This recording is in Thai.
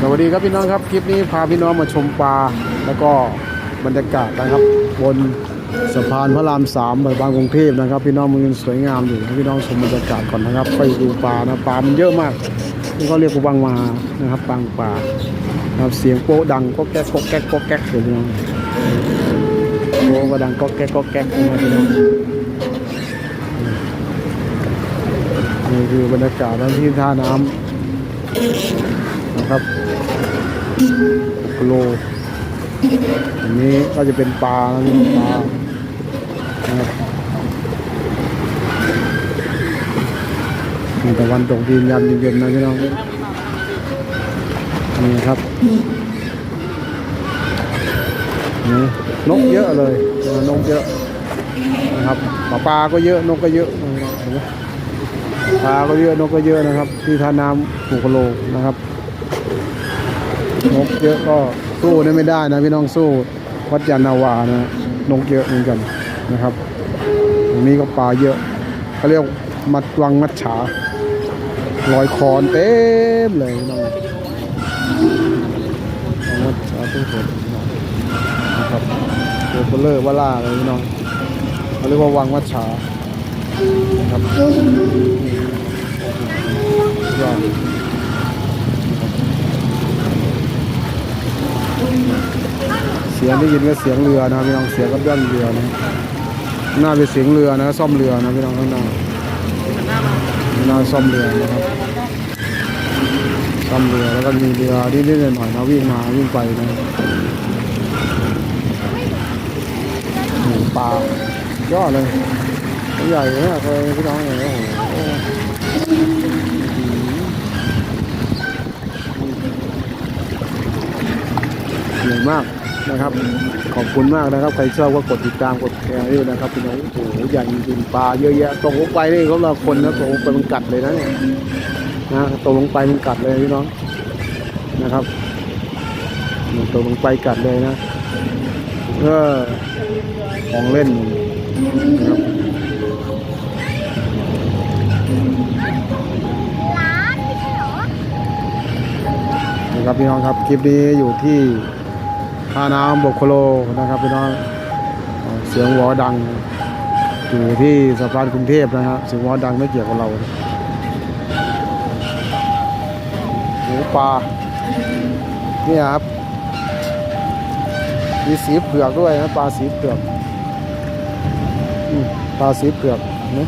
สวัสดีครับพี่น้องครับ คลิปนี้พาพี่น้องมาชมปลา แล้วก็บรรยากาศนะครับ บนสะพานพระรามสามบางกรุงเทพนะครับ พี่น้องมันยังสวยงามอยู่พี่น้องชมบรรยากาศก่อนนะครับ ไปดูปลานะปลามันเยอะมากนี่เขาเรียกว่าบางมานะครับบางปลาครับเสียงโป๊ะดังก็แก๊กก็แก๊กก็แก๊กเลยพี่น้องโป๊ะก็ดังก็แก๊กก็แก๊กนะพี่น้องนี่คือบรรยากาศที่ท่าน้ำ นะครับโลอันนี้ก็จะเป็นปลาแล้วนี่ปลานะครับมีตะวันตกดินยามเย็นๆนะพี่น้องนี่ครับนี่นกเยอะเลยนกเยอะนะครับปลาปลาก็เยอะนกก็เยอะนะครับเห็นไหม ปลาก็เยอะนกก็เยอะนะครับ ที่ท่าน้ำปูกะโลนะครับนกเยอะก็สู้ได้ไม่ได้นะพี่น้องสู้วัดยานนาวานะนกเยอะเหมือนกันนะครับตรงนี้ก็ปลาเยอะเขาเรียกมัดวังมัดฉาลอยคอนเต็มเลยพี่น้องมัดฉาทุกคนนะครับเดอบเลอร์ว่าล่าเลยพี่น้องเขาเรียกว่าวังมัดฉานะครับ เสียงได้ยินก็เสียงเรือนะพี่น้องเสียงกับย่อนเรือนะหน้าเป็นเสียงเรือนะ ซ่อมเรือนะพี่น้องข้างหน้าข้างหน้าซ่อมเรือนะครับซ่อมเรือแล้วก็มีเรือนิดหน่อยนะวิ่งมาวิ่งไปนะโอ้โหปลายอดเลยใหญ่เลยนะพี่น้องเลยโอ้โหเหนื่อยมาก นะครับ ขอบคุณมากนะครับ ใครชอบก็กดติดตามกดแชร์ด้วยนะครับพี่น้องโอ้โหใหญ่จริงปลาเยอะแยะตกลงไปนี่เขาเราคนนะตกลงไปมันกัดเลยนะเนี่ยนะตกลงไปมันกัดเลยพี่น้องนะครับมันตกลงไปกัดเลยนะเออของเล่นนะครับนะครับพี่น้องครับ คลิปนี้อยู่ที่ ท่าน้ำบกโคโลนะครับพี่น้องเสียงวอดังอยู่ที่สะพานกรุงเทพนะครับเสียงวอดังไม่เกี่ยวกับเราหมูปลาเนี่ยครับมีสีเผือกด้วยนะปลาสีเผือกปลาสีเผือกนไหม